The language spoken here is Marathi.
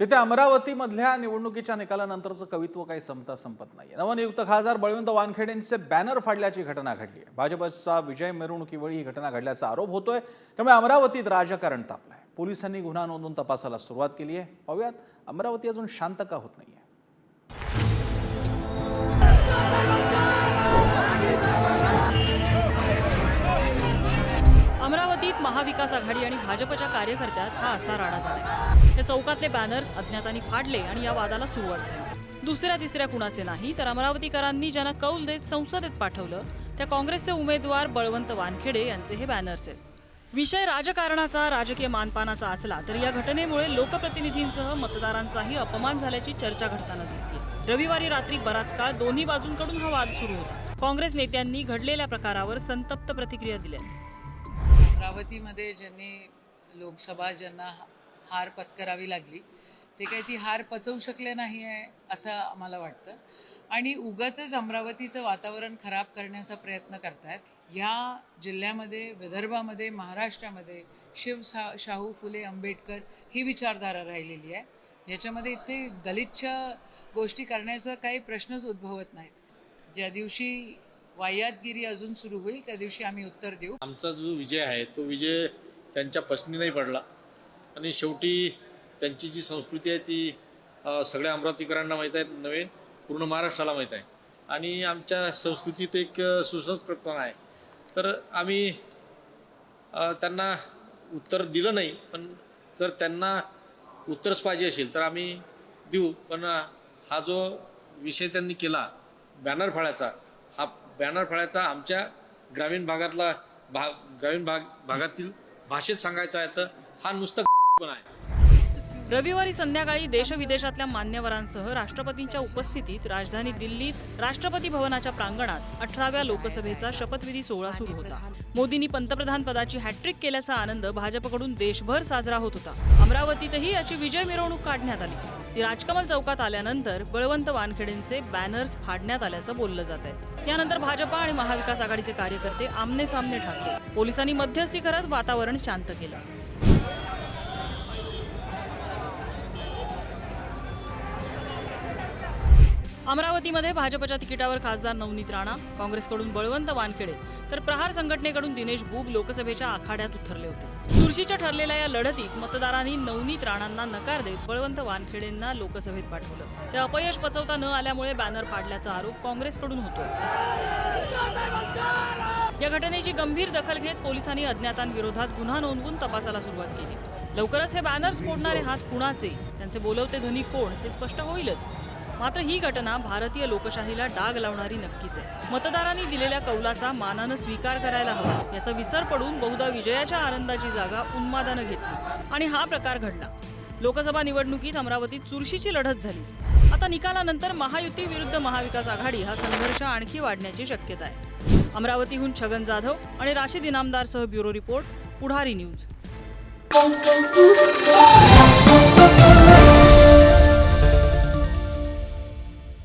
तिथे अमरावतीमधल्या निवडणुकीच्या निकालानंतरचं कवित्व काही संपता संपत नाही नवनियुक्त खासदार बळवंत वानखेडेंचे बॅनर फाडल्याची घटना घडली आहे भाजपचा विजय मिरवणुकीवेळी ही घटना घडल्याचा आरोप होतोय. त्यामुळे अमरावतीत राजकारण तापलंय. पोलिसांनी गुन्हा नोंदवून तपासाला सुरुवात केली आहे पाहूयात अमरावती अजून शांत का होत नाहीये? महाविकास आघाडी आणि भाजपच्या कार्यकर्त्यात हा असा राडा झाला या चौकातले बॅनर्स अज्ञातांनी फाडले आणि या वादाला सुरुवात झाली. दुसऱ्या तिसऱ्या कुणाचे नाही तर अमरावतीकरांनी ज्यांना कौल देत संसदेत पाठवलं त्या काँग्रेसचे उमेदवार बळवंत वानखेडे यांचे हे बॅनर्स आहेत. विषय राजकारणाचा राजकीय मानपानाचा असला तर या घटनेमुळे लोकप्रतिनिधींसह मतदारांचाही अपमान झाल्याची चर्चा घडताना दिसते रविवारी रात्री बराच काळ दोन्ही बाजूंकडून हा वाद सुरू होता. काँग्रेस नेत्यांनी घडलेल्या प्रकारावर संतप्त प्रतिक्रिया दिल्या. अमरावतीमध्ये ज्यांनी लोकसभा ज्यांना हार पत्करावी लागली ते काही ती हार पचवू शकले नाही आहे असं आम्हाला वाटतं. आणि उगाचच अमरावतीचं वातावरण खराब करण्याचा प्रयत्न करतायत. ह्या जिल्ह्यामध्ये विदर्भामध्ये महाराष्ट्रामध्ये शिव शा शाहू फुले आंबेडकर ही विचारधारा राहिलेली आहे. याच्यामध्ये इथे गलिच्छ गोष्टी करण्याचा काही प्रश्नच उद्भवत नाहीत. ज्या दिवशी वायातगिरी अजून सुरू होईल त्या दिवशी आम्ही उत्तर देऊ. आमचा जो विजय आहे तो विजय त्यांच्या पसनी नाही पडला. आणि शेवटी त्यांची जी संस्कृती आहे ती सगळ्या अमरावतीकरांना माहीत आहे नव्हे पूर्ण महाराष्ट्राला माहीत आहे. आणि आमच्या संस्कृतीत एक सुसंस्कृतपणा आहे. तर आम्ही त्यांना उत्तर दिलं नाही पण जर त्यांना उत्तरच पाहिजे असेल तर आम्ही देऊ. पण हा जो विषय त्यांनी केला बॅनर फाळायचा बॅनर फळायचा आमच्या ग्रामीण भागातला भाग ग्रामीण भाग भागातील भाषेत सांगायचा आहे तर हा नुसतं पण आहे. रविवारी संध्याकाळी देशविदेशातल्या मान्यवरांसह राष्ट्रपतींच्या उपस्थितीत राजधानी दिल्लीत राष्ट्रपती भवनाच्या प्रांगणात अठराव्या लोकसभेचा शपथविधी सोहळा सुरू होता. मोदींनी पंतप्रधान पदाची हॅट्रिक केल्याचा आनंद भाजपकडून देशभर साजरा होत होता. अमरावतीतही याची विजय मिरवणूक काढण्यात आली. ती राजकमल चौकात आल्यानंतर बळवंत वानखेडेंचे बॅनर्स फाडण्यात आल्याचं बोललं जात आहे. यानंतर भाजपा आणि महाविकास आघाडीचे कार्यकर्ते आमने सामने ठाकले पोलिसांनी मध्यस्थी करत वातावरण शांत केलं. अमरावतीमध्ये भाजपच्या तिकिटावर खासदार नवनीत राणा काँग्रेसकडून बळवंत वानखेडे तर प्रहार संघटनेकडून दिनेश बुब लोकसभेच्या आखाड्यात उतरले होते. चुरशीच्या ठरलेल्या या लढतीत मतदारांनी नवनीत राणांना नकार देत बळवंत वानखेडेंना लोकसभेत पाठवलं. ते अपयश पचवता न आल्यामुळे बॅनर फाडल्याचा आरोप काँग्रेसकडून होतो या घटनेची गंभीर दखल घेत पोलिसांनी अज्ञातांविरोधात गुन्हा नोंदवून तपासाला सुरुवात केली. लवकरच हे बॅनर्स फोडणारे हात कुणाचे? त्यांचे बोलवते धनी कोण? हे स्पष्ट होईलच. मात्र ही घटना भारतीय लोकशाहीला डाग लावणारी नक्कीच आहे. मतदारांनी दिलेल्या कौलाचा मानानं स्वीकार करायला हवा याचा विसर पडून बहुधा विजयाच्या आनंदाची जागा उन्मादानं घेतली. आणि हा प्रकार घडला. लोकसभा निवडणुकीत अमरावतीत चुरशीची लढत झाली. आता निकालानंतर महायुती विरुद्ध महाविकास आघाडी हा संघर्ष आणखी वाढण्याची शक्यता आहे. अमरावतीहून छगन जाधव आणि राशीद इनामदारसह ब्युरो रिपोर्ट पुढारी न्यूज.